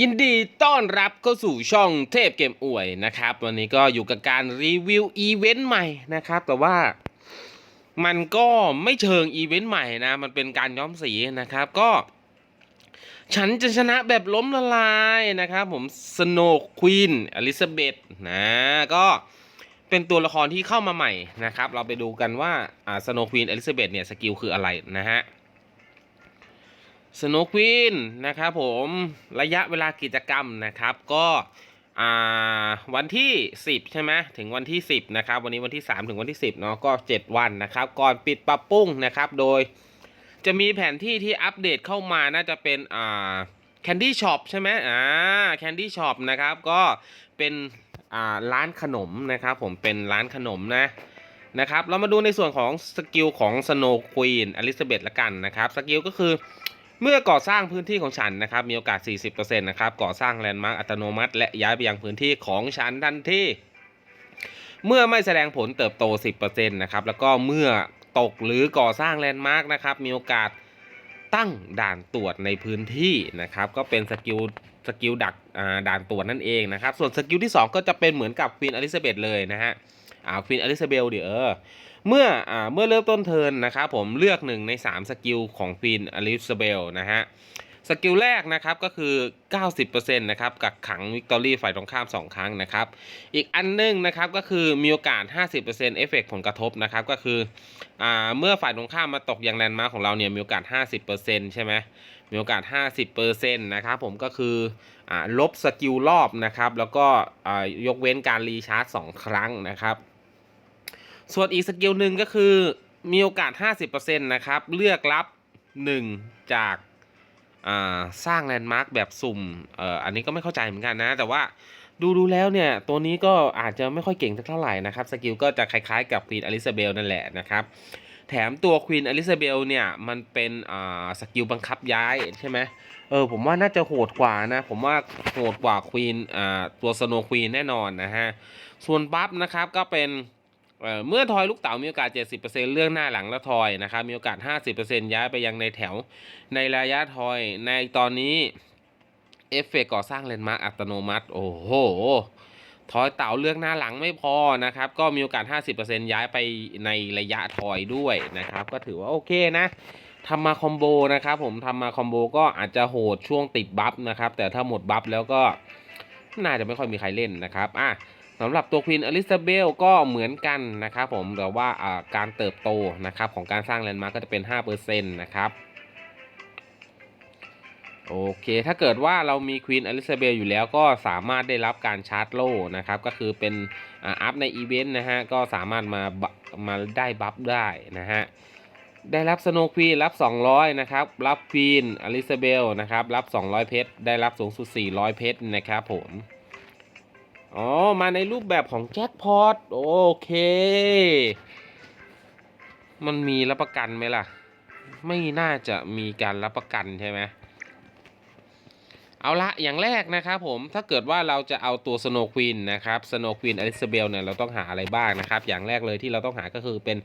ยินดีต้อนรับเข้าสู่ช่องเทพเกมอวยนะครับ วันนี้ก็อยู่กับการรีวิวอีเวนต์ใหม่นะครับ แต่ว่ามันก็ไม่เชิงอีเวนต์ใหม่นะ มันเป็นการย้อมสีนะครับก็ ฉันจะชนะแบบล้มละลายนะครับผมสโนควีนอลิซาเบธนะก็เป็นตัวละครที่เข้ามาใหม่นะครับ เราไปดูกันว่าอ่าสโนควีนอลิซาเบธเนี่ยสกิลคืออะไรนะฮะ สโนควีนนะครับผมระยะเวลากิจกรรมนะครับก็วันที่ 10 ใช่ไหมถึงวันที่ 10นะครับวันนี้วันที่ 3 ถึงวันที่ 10เนาะก็ 7 วันนะครับ ก่อนปิดปรับปรุงนะครับ โดยจะมีแผนที่ที่อัปเดตเข้ามาน่าจะเป็นอ่าแคนดี้ช็อปใช่ไหมอ่าแคนดี้ช็อปนะครับก็เป็นอ่าร้านขนมนะครับผมเป็นร้านขนมนะนะครับเรามาดูในส่วนของสกิลของสโนควีนอลิซาเบธละกันนะครับสกิลก็คือ เมื่อก่อสร้างพื้นที่ของฉันนะครับมีโอกาส 40%นะครับก่อสร้างแลนด์มาร์กอัตโนมัติ และย้ายไปยังพื้นที่ของฉันทันทีเมื่อไม่แสดงผลเติบโต 10%นะครับแล้วก็เมื่อตกหรือก่อสร้างแลนด์มาร์กนะครับมีโอกาสตั้งด่านตรวจในพื้นที่นะครับก็เป็นสกิลสกิลดักด่านตรวจนั่นเองนะครับส่วนสกิลที่ 2 ก็จะเป็นเหมือนกับควีนอลิซาเบธเลยนะฮะอ่าควีนอลิซาเบลเดี๋ยว เมื่ออเมื่อเริ่มต้นเทินนะครับผมเลือกหนึ่งใน 3 สกิลของควีนอลิซาเบลนะฮะสกิลแรกนะครับก็คือ 90%นะครับกักขังวิกตอรี่ฝ่ายตรงข้าม 2 ครั้งนะครับ อีกอันหนึงนะครับก็คือมีโอกาส 50%เอฟเฟกผลกระทบนะครับก็คืออเมื่อฝ่ายตรงข้ามมาตกอย่างแลนด์มาร์ของเราเนี่ยมีโอกาส 50%ใช่ไหมมีโอกาส 50%นะครับผมก็คืออลบสกิลรอบนะครับแล้วก็ยกเว้นการรีชาร์จ 2 ครั้งนะครับ ส่วนอีกสกิลหนึ่งก็คือมีโอกาส 50%นะครับ เลือกรับ 1 จากาสร้างแลนด์มาร์คแบบสุ่มอ,อ,อันนี้ก็ไม่เข้าใจเหมือนกันนะ แต่ว่าดูดูแล้วเนี่ย ตัวนี้ก็อาจจะไม่ค่อยเก่งเท่าไหร่นะครับ สกิลก็จะคล้ายๆกับควีนอลิซาเบลนั่นแหละนะครับ แถมตัวควีนอลิซาเบลเนี่ย มันเป็นสกิลบังคับย้ายใช่ไหมเออ ผมว่าน่าจะโหดกว่านะ ผมว่าโหดกว่าควีนตัวสโนควีนแน่นอนนะฮะ ส่วนบัฟนะครับก็เป็น เมื่อทอยลูกเต๋ามีโอกาส 70%เรื่องหน้าหลังและทอยนะครับมีโอกาส 50%ย้ายไปยังในแถวในระยะทอยในตอนนี้เอฟเฟกต์ก่อสร้างเลนส์มาร์กอัตโนมัติ โอ้โหทอยเต๋าเลือกหน้าหลังไม่พอนะครับ ก็มีโอกาส 50%ย้ายไปในระยะทอยด้วยนะครับ ก็ถือว่าโอเคนะทำมาคอมโบนะครับผมทำมาคอมโบก็อาจจะโหดช่วงติดบัฟนะครับ แต่ถ้าหมดบัฟแล้วก็น่าจะไม่ค่อยมีใครเล่นนะครับอะ สำหรับตัวควีนอลิซาเบลก็เหมือนกันนะครับผมแต่ว่าการเติบโตนะครับของการสร้างแลนด์มาร์กก็จะเป็น 5%นะครับโอเค ถ้าเกิดว่าเรามีควีนอลิซาเบลอยู่แล้วก็สามารถได้รับการชาร์จโล่นะครับ ก็คือเป็นอัพในอีเวนต์นะฮะ ก็สามารถมาบมาได้บัฟได้นะฮะ ได้รับสโนควีนรับ 200 นะครับ รับควีนอลิซาเบลนะครับ รับ 200 เพชร ได้รับสูงสุด 400 เพชรนะครับผม อ๋อ มาในรูปแบบของแจ็คพอตโอเค มันมีรับประกันไหมล่ะ ไม่น่าจะมีการรับประกันใช่ไหมเอาละอย่างแรกนะครับผมถ้าเกิดว่าเราจะเอาตัวสโนควีนนะครับสโนควีนอลิซาเบลเนี่ยเราต้องหาอะไรบ้างนะครับ อย่างแรกเลยที่เราต้องหาก็คือเป็น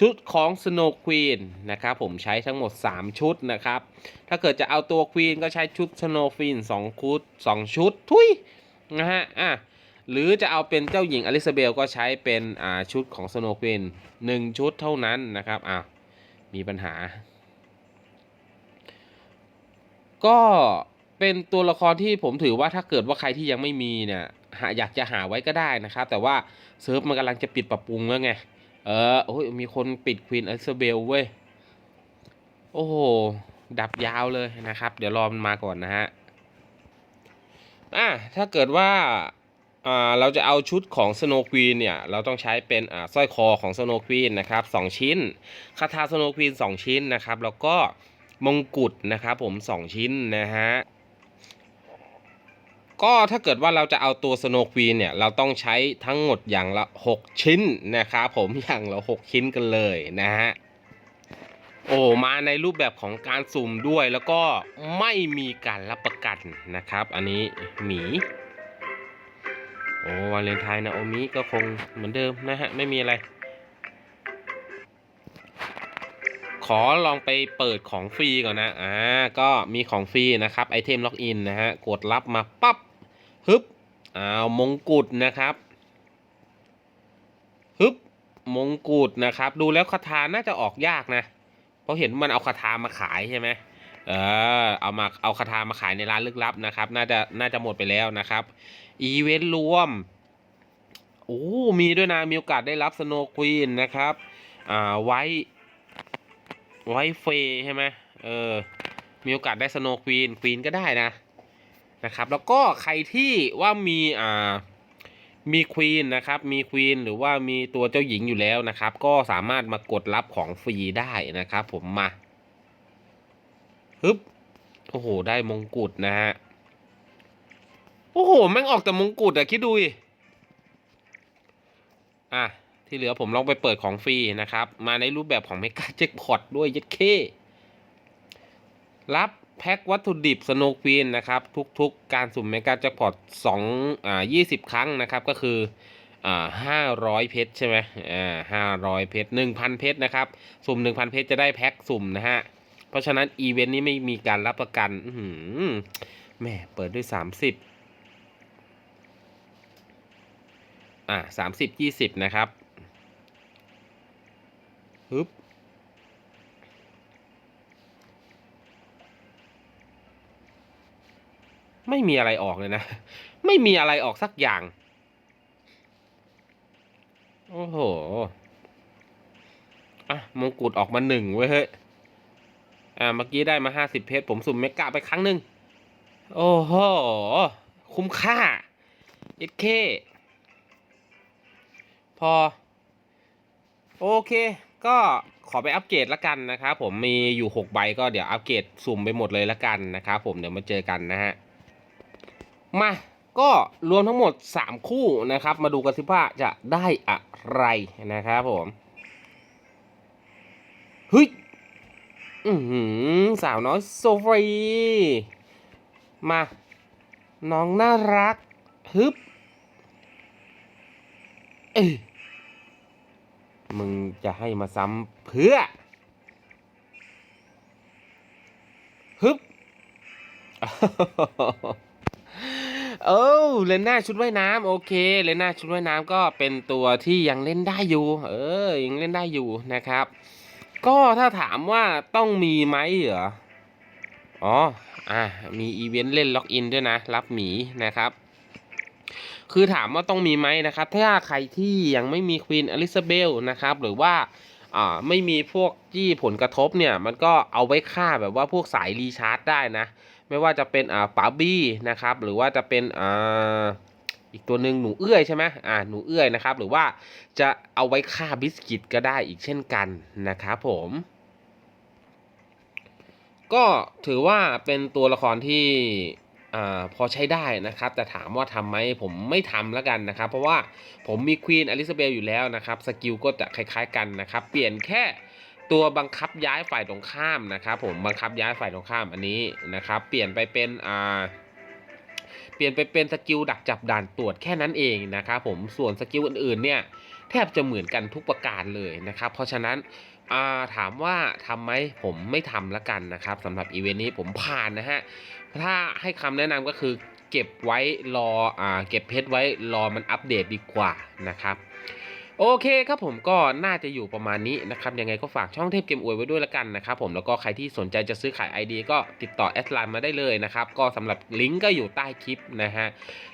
ชุดของสโนควีนนะครับผมใช้ทั้งหมด 3 ชุดนะครับ ถ้าเกิดจะเอาตัวควีนก็ใช้ชุดสโนควีน2ชุด2ชุดทุยนะฮะอะ หรือจะเอาเป็นเจ้าหญิงอลิซาเบลก็ใช้เป็นชุดของสโนว์ควีนหนึ่งชุดเท่านั้นนะครับอ้าวมีปัญหา ก็เป็นตัวละครที่ผมถือว่าถ้าเกิดว่าใครที่ยังไม่มีเนี่ยหาอยากจะหาไว้ก็ได้นะครับ แต่ว่าเซิร์ฟมันกำลังจะปิดปรับปรุงแล้วไง เออโอ้ยมีคนปิดควีนอลิซาเบลเว้ย โอ้โห ดับยาวเลยนะครับ เดี๋ยวรอมันมาก่อนนะฮะอะถ้าเกิดว่า เราจะเอาชุดของ Snow Queen เนี่ย เราต้องใช้เป็นสร้อยคอของ Snow Queen นะครับ2ชิ้นคาถา Snow Queen 2ชิ้นนะครับ แล้วก็มงกุฎนะครับผม 2 ชิ้นนะฮะก็ถ้าเกิดว่าเราจะเอาตัว Snow Queen เนี่ย เราต้องใช้ทั้งหมดอย่างละ 6 ชิ้นนะครับผมอย่างละ 6 ชิ้นกันเลยนะฮะโอ้มาในรูปแบบของการสุ่มด้วยแล้วก็ไม่มีการรับประกันนะครับ อันนี้หมี โอ้วาเลนไทน์นะโอมิก็คงเหมือนเดิมนะฮะ ไม่มีอะไร ขอลองไปเปิดของฟรีก่อนนะ อ่า ก็มีของฟรีนะครับ ไอเทมล็อกอินนะฮะ กดรับมาปั๊บฮึบอ้าวมงกุฎนะครับฮึบมงกุฎนะครับ ดูแล้วคาถาน่าจะออกยากนะ เพราะเห็นมันเอาคาถามาขายใช่ไหม เออเอามาเอาคาถามาขายในร้านลึกลับนะครับ น่าจะน่าจะหมดไปแล้วนะครับอีเวนต์รวมโอ้มีด้วยนะมีโอกาสได้รับสโนควีนนะครับอ่าไว้ไว้เฟย์ใช่ไหมเออมีโอกาสได้สโนควีนควีนก็ได้นะนะครับ แล้วก็ใครที่ว่ามีอ่ามีควีนนะครับ มีควีนหรือว่ามีตัวเจ้าหญิงอยู่แล้วนะครับ ก็สามารถมากดรับของฟรีได้นะครับ ผมมา ฮึบโอ้โห ได้มงกุฎนะฮะ โอ้โห แม่งออกแต่มงกุฎอะคิดดูอะ ที่เหลือผมลองไปเปิดของฟรีนะครับ มาในรูปแบบของเมกาเจ็คพอตด้วยยัดเค รับแพ็ควัตถุดิบสโนควีนนะครับ ทุกๆ การสุ่มเมกาแจ็คพอตสองอ่ายี่สิบครั้งนะครับ ก็คืออ่าห้าร้อยเพชรใช่ไหมอ่าห้าร้อยเพชรหนึ่งพันเพชรนะครับ สุ่มหนึ่งพันเพชรจะได้แพ็คสุ่มนะฮะ เพราะฉะนั้นอีเวนต์นี้ไม่มีการรับประกันอืแหม่เปิดด้วยสามสิบอ่าสามสิบยี่สิบนะครับฮึบไม่มีอะไรออกเลยนะ ไม่มีอะไรออกสักอย่าง โอ้โห อะ มงกุฎออกมาหนึ่งเว้ยเฮ้ย อ่าเมื่อกี้ได้มาห้าสิบเพชรผมสุ่มเมกะไปครั้งหนึ่งโอ้โห คุ้มค่าเอเคพอ โอเค ก็ขอไปอัปเกรดละกันนะครับผมมีอยู่หกใบก็เดี๋ยวอัปเกรดสุ่มไปหมดเลยละกันนะครับผมเดี๋ยวมาเจอกันนะฮะ มาก็รวมทั้งหมด 3 คู่นะครับ มาดูกันสิว่าจะได้อะไรนะครับผมเฮ้ย อือหือสาวน้อยโซฟีมา น้องน่ารัก ฮึบ เอ้มึงจะให้มาซ้ำเพื่อ ฮึบเออเลนหน้าชุดว่ายน้ำโอเคเลนหน้าชุดว่ายน้ำก็เป็นตัวที่ยังเล่นได้อยู่ เออยังเล่นได้อยู่นะครับ ก็ถ้าถามว่าต้องมีไหมเหรอ อ๋อ อะ มีอีเวนต์เล่นล็อกอินด้วยนะ รับหมีนะครับ คือถามว่าต้องมีไหมนะครับ ถ้าใครที่ยังไม่มีควีนอลิซาเบลนะครับ หรือว่าอ่าไม่มีพวกที่ผลกระทบเนี่ย มันก็เอาไว้ฆ่าแบบว่าพวกสายรีชาร์จได้นะ ไม่ว่าจะเป็นอ่าป๋าบี้นะครับ หรือว่าจะเป็นอ่า อีกตัวหนึ่งหนูเอื้อยใช่ไหมอ่าหนูเอื้อยนะครับ หรือว่าจะเอาไว้ฆ่าบิสกิตก็ได้อีกเช่นกันนะครับผม ก็ถือว่าเป็นตัวละครที่อ่าพอใช้ได้นะครับ แต่ถามว่าทำไหมผมไม่ทำแล้วกันนะครับ เพราะว่าผมมีควีนอลิซาเบลอยู่แล้วนะครับ สกิลก็จะคล้ายๆกันนะครับ เปลี่ยนแค่ตัวบังคับย้ายฝ่ายตรงข้ามนะครับ ผมบังคับย้ายฝ่ายตรงข้ามอันนี้นะครับ เปลี่ยนไปเป็นอ่า ลี่ยนไปเป็นสกิลดักจับด่านตรวจแค่นั้นเองนะครับผมส่วนสกิลอื่นๆเนี่ยแทบจะเหมือนกันทุกประการเลยนะครับ เพราะฉะนั้นาถามว่าทำไหมผมไม่ทำละกันนะครับสำหรับอีเวนต์นี้ผมผ่านนะฮะถ้าให้คำแนะนำก็คือเก็บไว้รออเก็บเพชรไว้รอมันอัปเดตดีกว่านะครับ โอเคครับผมก็น่าจะอยู่ประมาณนี้นะครับยังไงก็ฝากช่องเทพเกมอวยไว้ด้วยละกันนะครับผมแล้วก็ใครที่สนใจจะซื้อขาย ID ก็ติดต่อแอดไลน์มาได้เลยนะครับก็สำหรับลิงก์ก็อยู่ใต้คลิปนะฮะ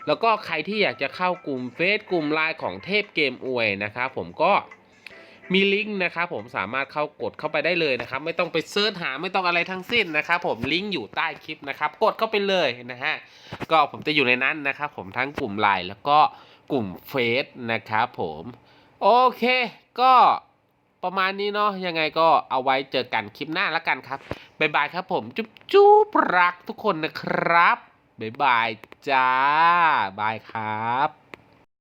แล้วก็ใครที่อยากจะเข้ากลุ่มเฟซกลุ่มไลน์ของเทพเกมอวยนะครับผมก็มีลิงก์นะครับผมสามารถเข้ากดเข้าไปได้เลยนะครับ ไม่ต้องไปเสิร์ชหาไม่ต้องอะไรทั้งสิ้นนะครับผมลิงก์อยู่ใต้คลิปนะครับกดเข้าไปเลยนะฮะก็ผมจะอยู่ในนั้นนะครับผมทั้งกลุ่มไลน์แล้วก็กลุ่มเฟซนะครับผม โอเค ก็ประมาณนี้เนาะยังไงก็เอาไว้เจอกันคลิปหน้าแล้วกันครับบ๊ายบายครับผม จุ๊บจุ๊บรักทุกคนนะครับบ๊ายบายจ้าบายครับ